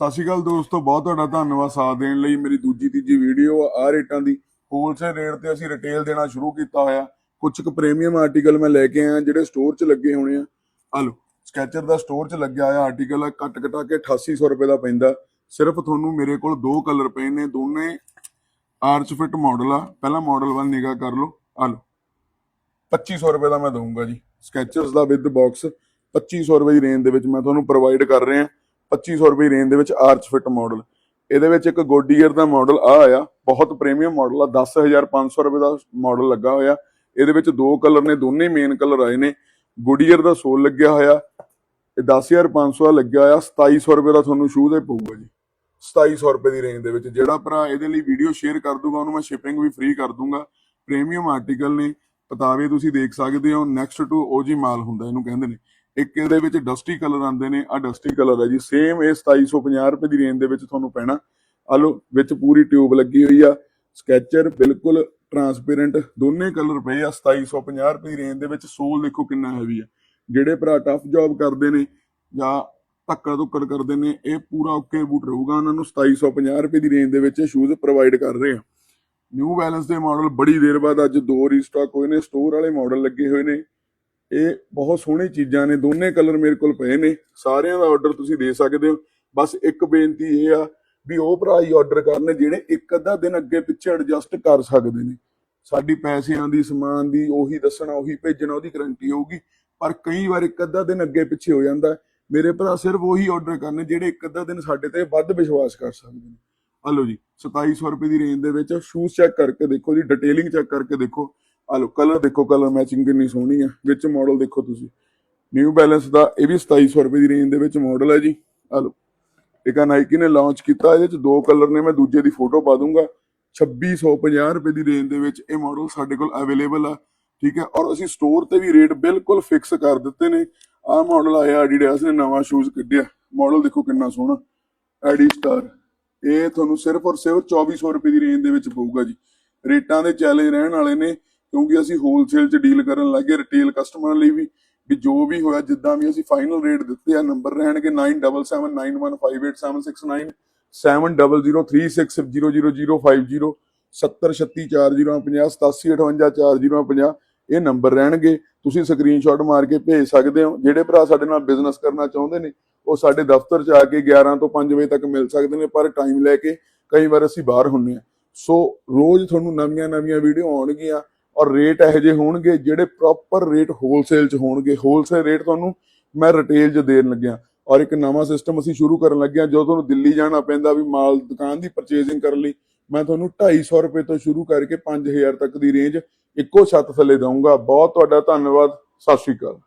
ਸਤਿ ਸ਼੍ਰੀ ਅਕਾਲ ਦੋਸਤੋ, ਬਹੁਤ ਤੁਹਾਡਾ ਧੰਨਵਾਦ ਸਾਥ ਦੇਣ ਲਈ। ਮੇਰੀ ਦੂਜੀ ਤੀਜੀ ਵੀਡੀਓ ਆ ਰੇਟਾਂ ਦੀ। ਹੋਲਸੇਲ ਰੇਟ ਤੇ ਅਸੀਂ ਰਿਟੇਲ ਦੇਣਾ ਸ਼ੁਰੂ ਕੀਤਾ ਹੋਇਆ। ਕੁਝ ਕੁ ਪ੍ਰੀਮੀਅਮ ਆਰਟੀਕਲ ਮੈਂ ਲੈ ਕੇ ਆਇਆ, ਜਿਹੜੇ ਸਟੋਰ 'ਚ ਲੱਗੇ ਹੋਣੇ ਆ। ਆ ਲਓ ਸਕੈਚਰ ਦਾ ਸਟੋਰ 'ਚ ਲੱਗਿਆ ਹੋਇਆ ਆਰਟੀਕਲ ਆ ਕੱਟ ਕਟਾ ਕੇ 8800 ਰੁਪਏ ਦਾ ਪੈਂਦਾ। ਸਿਰਫ ਤੁਹਾਨੂੰ ਮੇਰੇ ਕੋਲ ਦੋ ਕਲਰ ਪਏ ਨੇ, ਦੋਨੇ ਆਰਚ ਫਿਟ ਮਾਡਲ ਆ। ਪਹਿਲਾ ਮਾਡਲ ਵੱਲ ਨਿਗਾਹ ਕਰ ਲਓ। ਆ ਲਓ 2500 ਰੁਪਏ ਦਾ ਮੈਂ ਦਊਂਗਾ ਜੀ। ਸਕੈਚਰਸ ਦਾ ਵਿਦ ਬਾਕਸ 2500 ਰੁਪਏ ਦੀ ਰੇਂਜ ਦੇ ਵਿੱਚ ਮੈਂ ਤੁਹਾਨੂੰ ਪ੍ਰੋਵਾਈਡ ਕਰ ਰਿਹਾ। 2500 ਰੁਪਏ ਦੀ ਰੇਂਜ ਦੇ ਵਿੱਚ ਆਰਚ ਫਿਟ ਮਾਡਲ ਇਹਦੇ ਵਿੱਚ ਇੱਕ ਗੋਡੀਅਰ ਦਾ ਮਾਡਲ ਆ ਆਇਆ, ਬਹੁਤ ਪ੍ਰੀਮੀਅਮ ਮਾਡਲ ਆ 10500 ਰੁਪਏ ਦਾ ਮਾਡਲ ਲੱਗਾ ਹੋਇਆ। ਇਹਦੇ ਵਿੱਚ ਦੋ ਕਲਰ ਨੇ, ਦੋਨੇ ਮੇਨ ਕਲਰ ਆਏ ਨੇ। ਗੁਡੀਅਰ ਦਾ ਸੋਲ ਲੱਗਿਆ ਹੋਇਆ, ਇਹ 10500 ਦਾ ਲੱਗਿਆ ਹੋਇਆ 2700 ਰੁਪਏ ਦਾ ਤੁਹਾਨੂੰ ਸ਼ੂ ਦੇ ਪਊਗਾ ਜੀ। 2700 ਰੁਪਏ ਦੀ ਰੇਂਜ ਦੇ ਵਿੱਚ। ਜਿਹੜਾ ਭਰਾ ਇਹਦੇ ਲਈ ਵੀਡੀਓ ਸ਼ੇਅਰ ਕਰ ਦੂਗਾ, ਉਹਨੂੰ ਮੈਂ ਸ਼ਿਪਿੰਗ ਵੀ ਫ੍ਰੀ ਕਰ ਦੂੰਗਾ। ਪ੍ਰੀਮੀਅਮ ਆਰਟੀਕਲ ਨੇ, ਪਤਾਵੇ ਤੁਸੀਂ ਦੇਖ ਸਕਦੇ ਹੋ। ਨੈਕਸਟ ਟੂ ਓਜੀ ਮਾਲ ਹੁੰਦਾ, ਇਹਨੂੰ ਕਹਿੰਦੇ ਨੇ। ਇੱਕ ਇਹਦੇ ਵਿੱਚ ਡਸਟੀ ਕਲਰ ਆਉਂਦੇ ਨੇ ਆ ਡਸਟੀ ਕਲਰ ਹੈ ਜੀ। ਸੇਮ ਇਹ 2750 ਰੁਪਏ ਦੀ ਰੇਂਜ ਦੇ ਵਿੱਚ ਤੁਹਾਨੂੰ ਪੈਣਾ। ਆ ਲਓ, ਵਿੱਚ ਪੂਰੀ ਟਿਊਬ ਲੱਗੀ ਹੋਈ ਆ। ਸਕੈਚਰ ਬਿਲਕੁਲ ਟਰਾਂਸਪੇਰੈਂਟ ਦੋਨੇ ਕਲਰ ਪਏ ਆ। 2750 ਰੁਪਏ ਦੀ ਰੇਂਜ ਦੇ ਵਿੱਚ ਸੋਲ ਦੇਖੋ ਕਿੰਨਾ ਹੈਵੀ ਆ। ਜਿਹੜੇ ਭਰਾ ਟਫ ਜੌਬ ਕਰਦੇ ਨੇ ਜਾਂ ਧੱਕਾ ਧੁੱਕੜ ਕਰਦੇ ਨੇ, ਇਹ ਪੂਰਾ ਓਕੇ ਬੂਟ ਰਹੂਗਾ। ਉਹਨਾਂ ਨੂੰ 2750 ਰੁਪਏ ਦੀ ਰੇਂਜ ਦੇ ਵਿੱਚ ਸ਼ੂਜ਼ ਪ੍ਰੋਵਾਈਡ ਕਰ ਰਹੇ ਆ। ਨਿਊ ਬੈਲੈਂਸ ਦੇ ਮਾਡਲ ਬੜੀ ਦੇਰ ਬਾਅਦ ਅੱਜ ਦੋ ਰੀਸਟਾਕ ਹੋਏ ਨੇ। ਸਟੋਰ ਵਾਲੇ ਮਾਡਲ ਲੱਗੇ ਹੋਏ ਨੇ। ਇਹ ਬਹੁਤ ਸੋਹਣੀ ਚੀਜ਼ਾਂ ਨੇ, ਦੋਨੇ ਕਲਰ ਮੇਰੇ ਕੋਲ ਪਏ ਨੇ, ਸਾਰਿਆਂ ਦਾ ਆਰਡਰ ਤੁਸੀਂ ਦੇ ਸਕਦੇ ਹੋ। ਬਸ ਇੱਕ ਬੇਨਤੀ ਇਹ ਆ ਵੀ ਉਹ ਭਰਾ ਹੀ ਆਰਡਰ ਕਰਨ ਜਿਹੜੇ ਇੱਕ ਅੱਧਾ ਦਿਨ ਅੱਗੇ ਪਿੱਛੇ ਐਡਜਸਟ ਕਰ ਸਕਦੇ ਨੇ। ਸਾਡੀ ਪੈਸਿਆਂ ਦੀ, ਸਮਾਨ ਦੀ, ਉਹੀ ਦੱਸਣਾ, ਉਹੀ ਭੇਜਣਾ, ਉਹਦੀ ਗਰੰਟੀ ਹੋਊਗੀ, ਪਰ ਕਈ ਵਾਰ ਇੱਕ ਅੱਧਾ ਦਿਨ ਅੱਗੇ ਪਿੱਛੇ ਹੋ ਜਾਂਦਾ। ਮੇਰੇ ਭਰਾ ਸਿਰਫ ਉਹੀ ਆਰਡਰ ਕਰਨੇ ਜਿਹੜੇ ਇੱਕ ਅੱਧਾ ਦਿਨ ਸਾਡੇ ਤੇ ਵੱਧ ਵਿਸ਼ਵਾਸ ਕਰ ਸਕਦੇ ਨੇ। ਹਲੋ ਲਓ ਜੀ 2700 ਰੁਪਏ ਦੀ ਰੇਂਜ ਦੇ ਵਿੱਚ ਸ਼ੂਜ਼ ਚੈੱਕ ਕਰਕੇ ਦੇਖੋ ਜੀ ਡਿਟੇਲਿੰਗ ਚੈੱਕ ਕਰਕੇ ਦੇਖੋ। ਆ ਲਓ ਕਲਰ ਦੇਖੋ ਕਲਰ ਮੈਚਿੰਗ ਕਿੰਨੀ ਸੋਹਣੀ ਆ। ਵਿੱਚ ਮਾਡਲ ਦੇਖੋ ਤੁਸੀਂ। ਨਿਊ ਬੈਲੈਂਸ ਦਾ, ਇਹ ਵੀ 2700 ਰੁਪਏ ਦੀ ਰੇਂਜ ਦੇ ਵਿੱਚ ਮਾਡਲ ਹੈ ਜੀ। ਆ ਲਓ, ਇੱਕ ਆ ਨਾਈਕੀ ਨੇ ਲਾਂਚ ਕੀਤਾ, ਇਹਦੇ ਚ ਦੋ ਕਲਰ ਨੇ, ਮੈਂ ਦੂਜੇ ਦੀ ਫੋਟੋ ਪਾ ਦੂੰਗਾ। 2650 ਰੁਪਏ ਦੀ ਰੇਂਜ ਦੇ ਵਿੱਚ ਇਹ ਮਾਡਲ ਸਾਡੇ ਕੋਲ ਅਵੇਲੇਬਲ ਆ, ਠੀਕ ਹੈ? ਔਰ ਅਸੀਂ ਸਟੋਰ ਤੇ ਵੀ ਰੇਟ ਬਿਲਕੁਲ ਫਿਕਸ ਕਰ ਦਿੱਤੇ ਨੇ। ਆਹ ਮਾਡਲ ਆਇਆ ਐਡੀਡਾਸ ਨੇ ਨਵਾਂ ਸ਼ੂਜ਼ ਕੱਢਿਆ। ਮਾਡਲ ਦੇਖੋ ਕਿੰਨਾ ਸੋਹਣਾ। ਐਡੀ ਸਟਾਰ ਇਹ ਤੁਹਾਨੂੰ ਸਿਰਫ ਔਰ ਸਿਰਫ 2400 ਰੁਪਏ ਦੀ ਰੇਂਜ ਦੇ ਵਿੱਚ ਪਊਗਾ ਜੀ। ਰੇਟਾਂ ਦੇ ਚੈਲੰਜ ਰਹਿਣ ਵਾਲੇ ਨੇ। ਕਿਉਂਕਿ ਅਸੀਂ ਹੋਲਸੇਲ 'ਚ ਡੀਲ ਕਰਨ ਲੱਗੇ ਰਿਟੇਲ ਕਸਟਮਰ ਲਈ ਵੀ ਵੀ ਜੋ ਵੀ ਹੋਇਆ, ਜਿੱਦਾਂ ਵੀ ਅਸੀਂ ਫਾਈਨਲ ਰੇਟ ਦਿੱਤੇ ਆ ਨੰਬਰ ਰਹਿਣਗੇ 9779158769 7003600050 70364050 ਇਹ ਨੰਬਰ ਰਹਿਣਗੇ। ਤੁਸੀਂ ਸਕਰੀਨਸ਼ਾਟ ਮਾਰ ਕੇ ਭੇਜ ਸਕਦੇ ਹੋ। ਜਿਹੜੇ ਭਰਾ ਸਾਡੇ ਨਾਲ ਬਿਜ਼ਨਸ ਕਰਨਾ ਚਾਹੁੰਦੇ ਨੇ, ਉਹ ਸਾਡੇ ਦਫ਼ਤਰ 'ਚ ਆ ਕੇ 11 ਤੋਂ 5 ਵਜੇ ਤੱਕ ਮਿਲ ਸਕਦੇ ਨੇ, ਪਰ ਟਾਈਮ ਲੈ ਕੇ ਕਈ ਵਾਰ ਅਸੀਂ ਬਾਹਰ ਹੁੰਨੇ ਆ। ਸੋ ਰੋਜ਼ ਤੁਹਾਨੂੰ ਨਵੀਆਂ ਨਵੀਆਂ ਵੀਡੀਓ ਆਉਣਗੀਆਂ। ਔਰ ਰੇਟ ਇਹੋ ਜਿਹੇ ਹੋਣਗੇ ਜਿਹੜੇ ਪ੍ਰੋਪਰ ਰੇਟ ਹੋਲਸੇਲ 'ਚ ਹੋਣਗੇ। ਹੋਲਸੇਲ ਰੇਟ ਤੁਹਾਨੂੰ ਮੈਂ ਰਿਟੇਲ 'ਚ ਦੇਣ ਲੱਗਿਆ। ਔਰ ਇੱਕ ਨਵਾਂ ਸਿਸਟਮ ਅਸੀਂ ਸ਼ੁਰੂ ਕਰਨ ਲੱਗੇ ਹਾਂ ਜਦੋਂ ਤੁਹਾਨੂੰ ਦਿੱਲੀ ਜਾਣਾ ਪੈਂਦਾ ਵੀ ਮਾਲ ਦੁਕਾਨ ਦੀ ਪਰਚੇਜ਼ਿੰਗ ਕਰਨ ਲਈ, ਮੈਂ ਤੁਹਾਨੂੰ 250 ਰੁਪਏ ਤੋਂ ਸ਼ੁਰੂ ਕਰਕੇ 5000 ਤੱਕ ਦੀ ਰੇਂਜ ਇੱਕੋ ਛੱਤ ਥੱਲੇ ਦਊਂਗਾ। ਬਹੁਤ ਤੁਹਾਡਾ ਧੰਨਵਾਦ। ਸਤਿ ਸ਼੍ਰੀ ਅਕਾਲ।